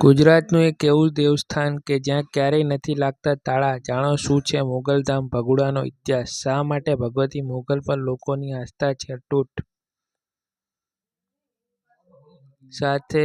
ગુજરાતનું એક એવું દેવસ્થાન કે જ્યાં ક્યારેય નથી લાગતા તાળા. જાણો શું છે મોગલધામ ભગુડાનો ઇતિહાસ? શા માટે ભગવતી મોગલ પર લોકોની આસ્થા છે અતૂટ? સાથે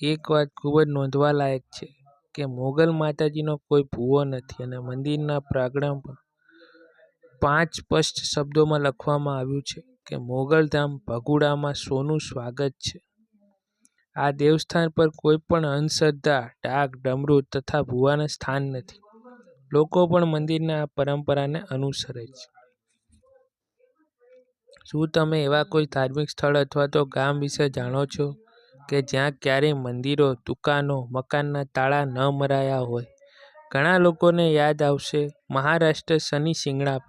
એક વાત ખૂબ જ નોંધવા લાયક છે કે મોગલ માતાજીનો કોઈ ભૂવો નથી અને મંદિરના પ્રાંગણ પર પાંચ સ્પષ્ટ શબ્દોમાં લખવામાં આવ્યું છે કે મોગલધામ ભગુડામાં સોનું સ્વાગત છે. આ દેવસ્થાન પર કોઈ પણ અંધશ્રદ્ધા, ડાક ડમરૂ તથા ભૂવાના સ્થાન નથી. લોકો પણ મંદિરના પરંપરાને અનુસરે છે. શું તમે એવા કોઈ ધાર્મિક સ્થળ અથવા તો ગામ વિશે જાણો છો કે જ્યાં ક્યારેય મંદિરો, દુકાનો, મકાનના તાળા ન મરાયા હોય? ઘણા લોકોને યાદ આવશે મહારાષ્ટ્ર શનિ શિંગડા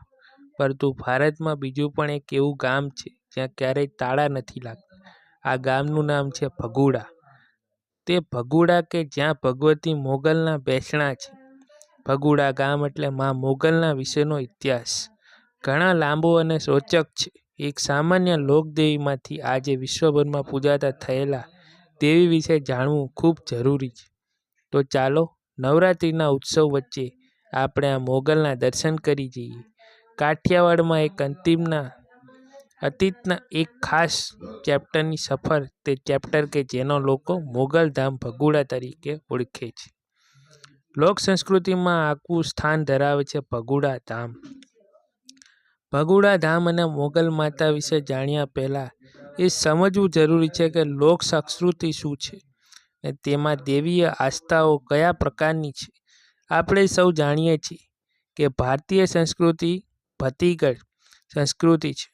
પરંતુ ભારતમાં બીજું પણ એક એવું ગામ છે જ્યાં ક્યારેય તાળા નથી લાગતા. આ ગામનું નામ છે ભગુડા. તે ભગુડા કે જ્યાં ભગવતી મોગલના બેસણા છે. ભગુડા ગામ એટલે મા મોગલના વિશેનો ઇતિહાસ ઘણા લાંબો અને રોચક છે. એક સામાન્ય લોકદેવીમાંથી આજે વિશ્વભરમાં પૂજાતા થયેલા દેવી વિશે જાણવું ખૂબ જરૂરી છે. તો ચાલો, નવરાત્રિના ઉત્સવ વચ્ચે આપણે આ મોગલના દર્શન કરી જઈએ. કાઠિયાવાડમાં એક અંતિમના અતીતના એક ખાસ ચેપ્ટરની સફર તે ચેપ્ટર કે જેનો લોકો મોગલધામ ભગુડા તરીકે ઓળખે છે. લોક સંસ્કૃતિમાં આખું સ્થાન ધરાવે છે ભગુડા ધામ. ભગુડા ધામ અને મોગલ માતા વિશે જાણ્યા પહેલાં એ સમજવું જરૂરી છે કે લોક સંસ્કૃતિ શું છે અને તેમાં દેવીય આસ્થાઓ કયા પ્રકારની છે. આપણે સૌ જાણીએ છીએ કે ભારતીય સંસ્કૃતિ ભક્તિગત સંસ્કૃતિ છે.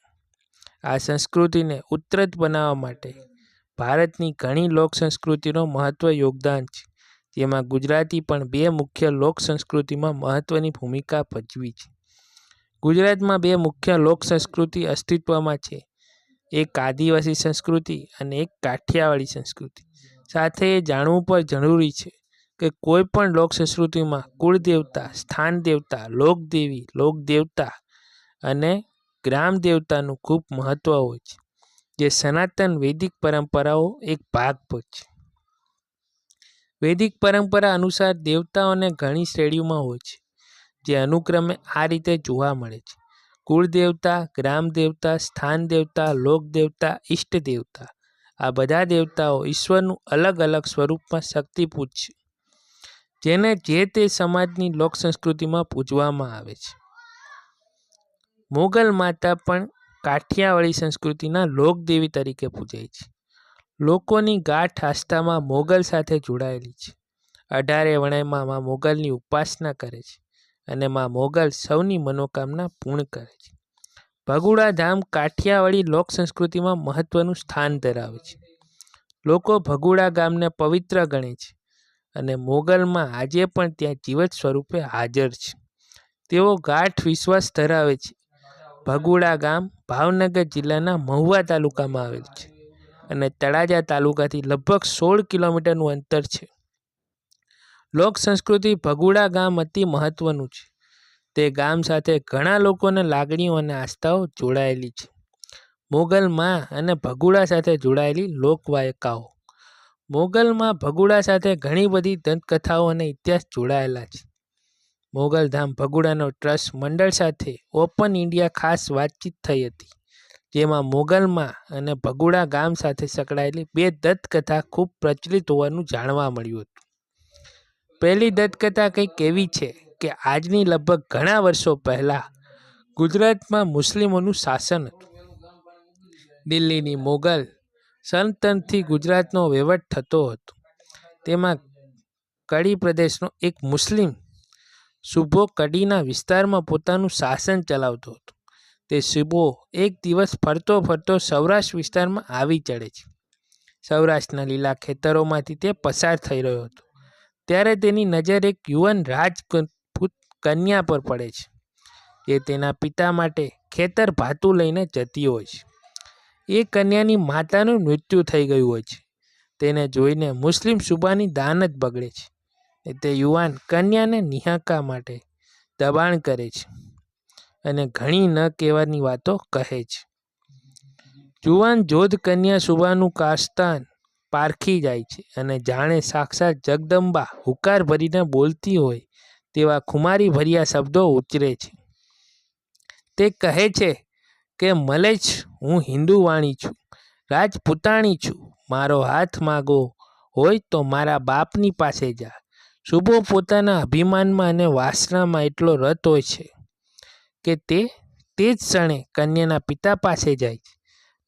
આ સંસ્કૃતિને ઉત્તરત બનાવવા માટે ભારતની ઘણી લોક સંસ્કૃતિનો મહત્ત્વ યોગદાન છે. જેમાં ગુજરાતી પણ બે મુખ્ય લોક સંસ્કૃતિમાં મહત્વની ભૂમિકા ભજવી છે. ગુજરાતમાં બે મુખ્ય લોક સંસ્કૃતિ અસ્તિત્વમાં છે એક આદિવાસી સંસ્કૃતિ અને એક કાઠિયાવાડી સંસ્કૃતિ. સાથે એ જાણવું પણ જરૂરી છે કે કોઈ પણ લોક સંસ્કૃતિમાં કુળદેવતા, સ્થાનદેવતા, લોકદેવી, લોકદેવતા અને ગ્રામદેવતાનું ખૂબ મહત્વ હોય છે જે સનાતન વૈદિક પરંપરાઓ એક ભાગ છે. વૈદિક પરંપરા અનુસાર દેવતાઓને ઘણી શ્રેણીઓમાં હોય છે જે અનુક્રમે આ રીતે જોવા મળે છે કુળદેવતા, ગ્રામદેવતા, સ્થાનદેવતા, લોકદેવતા, ઇષ્ટદેવતા. આ બધા દેવતાઓ ઈશ્વરનું અલગ અલગ સ્વરૂપમાં શક્તિપૂજ છે જેને જે તે સમાજની લોક સંસ્કૃતિમાં પૂજવામાં આવે છે. મોગલ માતા પણ કાઠિયાવાડી સંસ્કૃતિના લોકદેવી તરીકે પૂજાય છે. લોકોની ગાઢ આસ્થામાં મોગલ સાથે જોડાયેલી છે. અઢારે વણાઈમાં મા મોગલની ઉપાસના કરે છે અને મા મોગલ સૌની મનોકામના પૂર્ણ કરે છે. ભગુડા ધામ કાઠિયાવાડી લોક સંસ્કૃતિમાં મહત્વનું સ્થાન ધરાવે છે. લોકો ભગુડા ગામને પવિત્ર ગણે છે અને મોગલમાં આજે પણ ત્યાં જીવત સ્વરૂપે હાજર છે. તેઓ ગાઢ વિશ્વાસ ધરાવે છે. ભગુડા ગામ ભાવનગર જિલ્લાના મહુવા તાલુકામાં આવેલ છે અને તળાજા તાલુકાથી લગભગ સોળ કિલોમીટરનું અંતર છે. લોક સંસ્કૃતિ ભગુડા ગામ અતિ મહત્વનું છે. તે ગામ સાથે ઘણા લોકોને લાગણીઓ અને આસ્થાઓ જોડાયેલી છે. મોગલ મા અને ભગુડા સાથે જોડાયેલી લોકવાયકાઓ. મોગલમાં ભગુડા સાથે ઘણી બધી દંતકથાઓ અને ઇતિહાસ જોડાયેલા છે. મોગલધામ ભગુડાનો ટ્રસ્ટ મંડળ સાથે ઓપન ઇન્ડિયા ખાસ વાતચીત થઈ હતી, જેમાં મોગલમાં અને ભગુડા ગામ સાથે સંકળાયેલી બે દંતકથા ખૂબ પ્રચલિત હોવાનું જાણવા મળ્યું હતું. પહેલી દંતકથા કંઈક એવી છે કે આજની લગભગ ઘણા વર્ષો પહેલાં ગુજરાતમાં મુસ્લિમોનું શાસન હતું. દિલ્હીની મોગલ સંતનથી ગુજરાતનો વહીવટ થતો હતો. તેમાં કડી પ્રદેશનો એક મુસ્લિમ સૂબો કડીના વિસ્તારમાં પોતાનું શાસન ચલાવતો હતો. તે સૂબો એક દિવસ ફરતો ફરતો સૌરાષ્ટ્ર વિસ્તારમાં આવી ચડે છે. સૌરાષ્ટ્રના લીલા ખેતરોમાંથી તે પસાર થઈ રહ્યો હતો ત્યારે તેની નજર એક યુવાન રાજપૂત કન્યા પર પડે છે, જે તેના પિતા માટે ખેતર ભાતું લઈને જતી હોય છે. એ કન્યાની માતાનું મૃત્યુ થઈ ગયું હોય છે. તેને જોઈને મુસ્લિમ સૂબાની દાનત બગડે છે તે યુવાન કન્યાને નિહાકા માટે દબાણ કરે છે અને ઘણી ન કહેવાની વાતો કહે છે. જુવાન જોધ કન્યા સૂબાનું કાસ્તાન પારખી જાય છે અને જાણે સાક્ષાત જગદંબા હુકાર ભરીને બોલતી હોય તેવા ખુમારી ભર્યા શબ્દો ઉચ્ચરે છે તે કહે છે કે, મલેચ્છ, હું હિન્દુ વાણી છું, રાજપૂતાણી છું, મારો હાથ માગો હોય તો મારા બાપની પાસે જા શુભો પોતાના અભિમાનમાં અને વાસનામાં એટલો રત હોય છે કે તે તે જ ક્ષણે કન્યાના પિતા પાસે જાય છે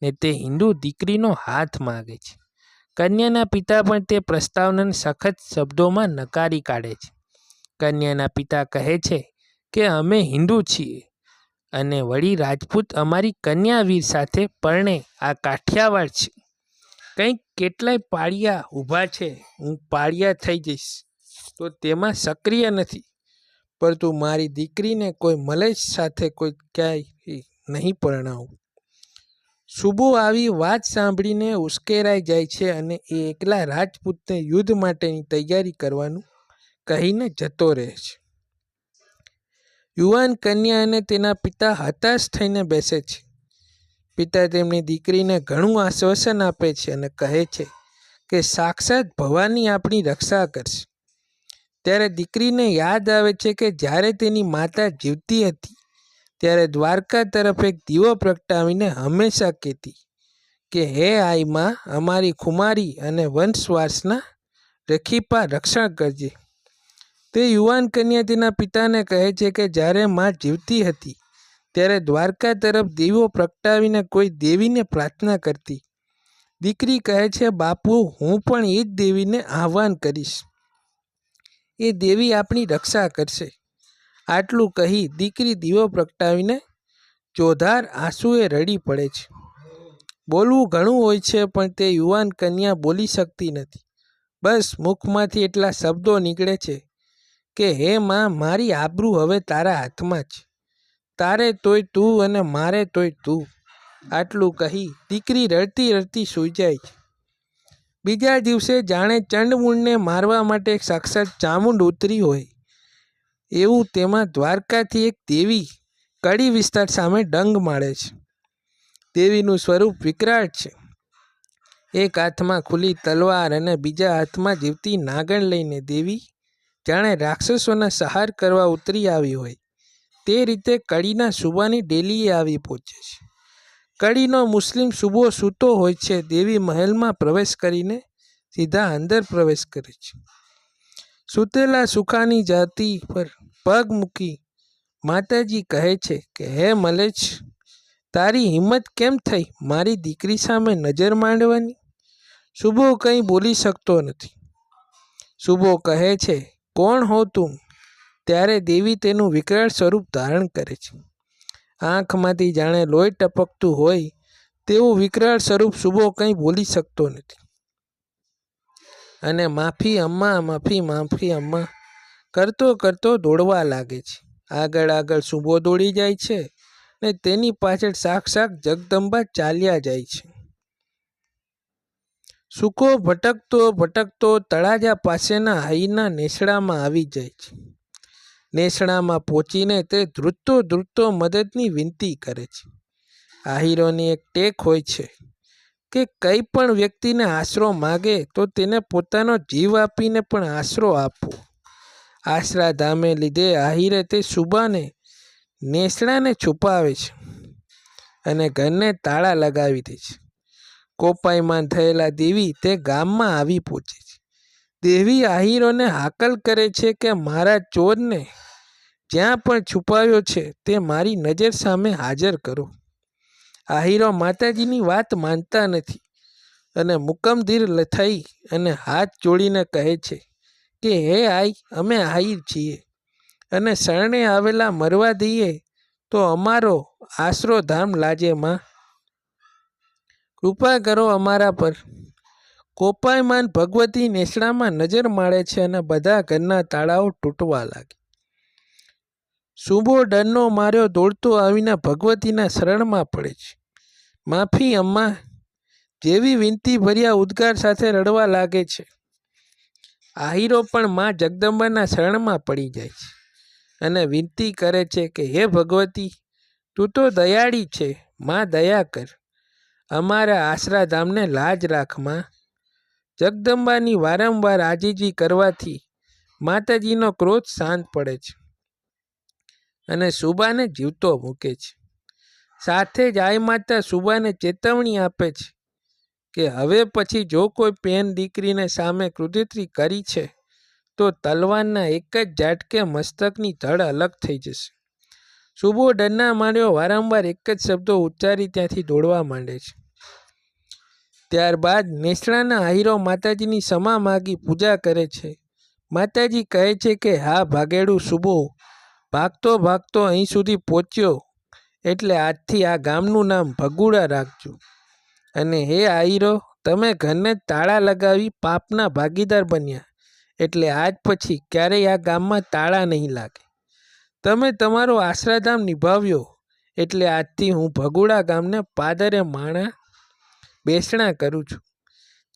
ને તે હિન્દુ દીકરીનો હાથ માગે છે. કન્યાના પિતા પણ તે પ્રસ્તાવને સખત શબ્દોમાં નકારી કાઢે છે. કન્યાના પિતા કહે છે કે અમે હિન્દુ છીએ અને વળી રાજપૂત અમારી કન્યાવીર સાથે પરણે આ કાઠિયાવાડ છે. કંઈક કેટલાય પાળિયા ઊભા છે, હું પાળિયા થઈ જઈશ. તો તેમાં સક્રિય નથી. પરંતુ મારી દીકરીને કોઈ મલેશ સાથે કોઈ ક્યાંય નહીં પરણાવું. શુભુ આવી વાત સાંભળીને ઉશ્કેરાઈ જાય છે અને એ એકલા રાજપૂતને યુદ્ધ માટેની તૈયારી કરવાનું કહીને જતો રહે છે. યુવાન કન્યા અને તેના પિતા હતાશ થઈને બેસે છે. પિતા તેમની દીકરીને ઘણું આશ્વાસન આપે છે અને કહે છે કે સાક્ષાત ભવાની આપણી રક્ષા કરશે. ત્યારે દીકરીને યાદ આવે છે કે જ્યારે તેની માતા જીવતી હતી, ત્યારે દ્વારકા તરફ એક દીવો પ્રગટાવીને હંમેશા કહેતી કે, હે આઈમાં અમારી ખુમારી અને વંશવાસના રખીપા રક્ષણ કરજે. તે યુવાન કન્યા તેના પિતાને કહે છે કે, જ્યારે માં જીવતી હતી, ત્યારે દ્વારકા તરફ દીવો પ્રગટાવીને કોઈ દેવીને પ્રાર્થના કરતી. દીકરી કહે છે, બાપુ, હું પણ એ જ દેવીને આહ્વાન કરીશ. એ દેવી આપણી રક્ષા કરશે. આટલું કહી દીકરી દીવો પ્રગટાવીને ચોધાર આંસુએ રડી પડે છે. બોલવું ઘણું હોય છે, પણ તે યુવાન કન્યા બોલી શકતી નથી. બસ મુખમાંથી એટલા શબ્દો નીકળે છે કે, હે માં, મારી આબરૂ હવે તારા હાથમાં છે. તારે તોય તું અને મારે તોય તું. આટલું કહી દીકરી રડતી રડતી સૂઈ જાય છે. બીજા દિવસે જાણે ચંડમૂળને મારવા માટે સાક્ષાત ચામુંડ ઉતરી હોય. એવું તેમાં દ્વારકાથી એક દેવી કડી વિસ્તાર સામે ડંગ માળે છે. દેવીનું સ્વરૂપ વિકરાળ છે. એક હાથમાં ખુલ્લી તલવાર અને બીજા હાથમાં જીવતી નાગણ લઈને દેવી જાણે રાક્ષસોના સહાર કરવા ઉતરી આવી હોય. તે રીતે કડીના સુબાની ડેલીએ આવી પહોંચે છે. કડીનો મુસ્લિમ સુબો સૂતો હોય છે, દેવી મહેલમાં પ્રવેશ કરીને સીધા અંદર પ્રવેશ કરે છે. સૂતેલા સુખાની જાતિ પર પગ મૂકી માતાજી કહે છે કે, હે મલેચ તારી હિંમત કેમ થઈ? મારી દીકરી સામે નજર માંડવાની? સુબો કંઈ બોલી શકતો નથી. સુબો કહે છે, કોણ હો તું? ત્યારે દેવી તેનું વિકરાળ સ્વરૂપ ધારણ કરે છે. આંખમાંથી જાણે લોહી ટપકતું હોય તેવું વિકરાળ સ્વરૂપ શુભો કંઈ બોલી શકતો નથી. અને માફી, અમ્મા, માફી માફી, અમ્મા કરતો કરતો દોડવા લાગે છે. આગળ આગળ શુભો દોડી જાય છે ને તેની પાછળ સાક્ષાત જગદંબા ચાલ્યા જાય છે. સૂકો ભટકતો ભટકતો તળાજા પાસેના હાઈના નેસડામાં આવી જાય છે. નેસડામાં પહોંચીને તે ધ્રુતો ધ્રુતો મદદની વિનંતી કરે છે. આહીરોની એક ટેક હોય છે કે કંઈ પણ વ્યક્તિને આશરો માગે તો તેને પોતાનો જીવ આપીને પણ આશરો આપવો આશરાધામે લીધે આહિરે તે સુબાને નેસડાને છુપાવે છે અને ઘરને તાળા લગાવી દે છે. કોપાઈમાં થયેલા દેવી તે ગામમાં આવી પહોંચે છે. દેવી આહીરોને હાકલ કરે છે કે મારા ચોરને જ્યાં પણ છુપાયો છે તે મારી નજર સામે હાજર કરો. આહીરો માતાજીની વાત માનતા નથી અને મુકમધીર થઈ અને હાથ જોડીને કહે છે કે, હે આઈ, અમે આહીર છીએ અને શરણે આવેલા મરવા દઈએ તો અમારો આશરો ધામ લાજે માં. કૃપા કરો અમારા પર કોપાયમાન ભગવતી નેસડામાં નજર માળે છે અને બધા ઘરના તાળાઓ તૂટવા લાગે. શુંભો ડરનો માર્યો દોડતો આવીને ભગવતીના શરણમાં પડે છે. માફી, અમ્મા, જેવી વિનંતી ભર્યા ઉદ્ગાર સાથે રડવા લાગે છે. આહીરો પણ મા જગદંબાના શરણમાં પડી જાય છે અને વિનંતી કરે છે કે, હે ભગવતી, તું તો દયાળી છે. માં, દયા કર. અમારા આશરાધામને લાજ રાખમાં જગદંબાની વારંવાર આજીજી કરવાથી માતાજીનો ક્રોધ શાંત પડે છે અને સુબાને જીવતો મૂકે છે. સાથે જ આય માતા સુબાને ચેતવણી આપે છે કે હવે પછી જો કોઈ પેન દીકરીને સામે કૃતિત્રી કરી છે, તો તલવારના એક જ ઝાટકે મસ્તકની ધડ અલગ થઈ જશે. સુબો ડરના માર્યો વારંવાર એક જ શબ્દો ઉચ્ચારી ત્યાંથી દોડવા માંડે છે. ત્યારબાદ નેસડાના આહીરો માતાજીની ક્ષમા માગી પૂજા કરે છે. માતાજી કહે છે કે, હા, ભાગેડું સુબો. ભાગતો ભાગતો અહીં સુધી પહોંચ્યો. એટલે આજથી આ ગામનું નામ ભગુડા રાખજો. અને હે આહીરો, તમે ઘરને તાળા લગાવી પાપના ભાગીદાર બન્યા. એટલે આજ પછી ક્યારેય આ ગામમાં તાળા નહીં લાગે. તમે તમારો આશ્રાધામ નિભાવ્યો. એટલે આજથી હું ભગુડા ગામને પાદરે માણા બેસણા કરું છું.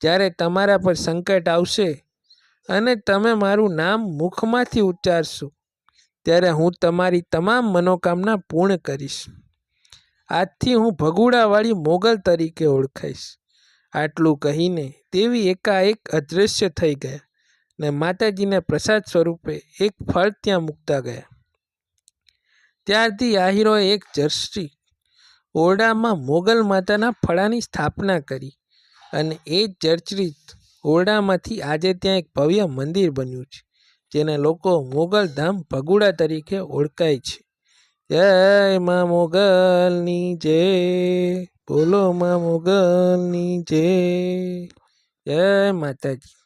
જ્યારે તમારા પર સંકટ આવશે અને તમે મારું નામ મુખમાંથી ઉચ્ચારશો, ત્યારે હું તમારી તમામ મનોકામના પૂર્ણ કરીશ. આજથી હું ભગુડાવાળી મોગલ તરીકે ઓળખાઈશ. આટલું કહીને દેવી એકાએક અદૃશ્ય થઈ ગયા ને માતાજીને પ્રસાદ સ્વરૂપે એક ફળ ત્યાં મૂકતા ગયા. ત્યારથી આહીરો એક જર્સી ઓરડામાં મોગલ માતાના ફળાની સ્થાપના કરી અને એ જર્જરિત ઓરડામાંથી આજે ત્યાં એક ભવ્ય મંદિર બન્યું છે, જેને લોકો મોગલ ધામ ભગુડા તરીકે ઓળખાય છે. જય મા મોગલની જય બોલો મા મોગલની જય જય માતાજી.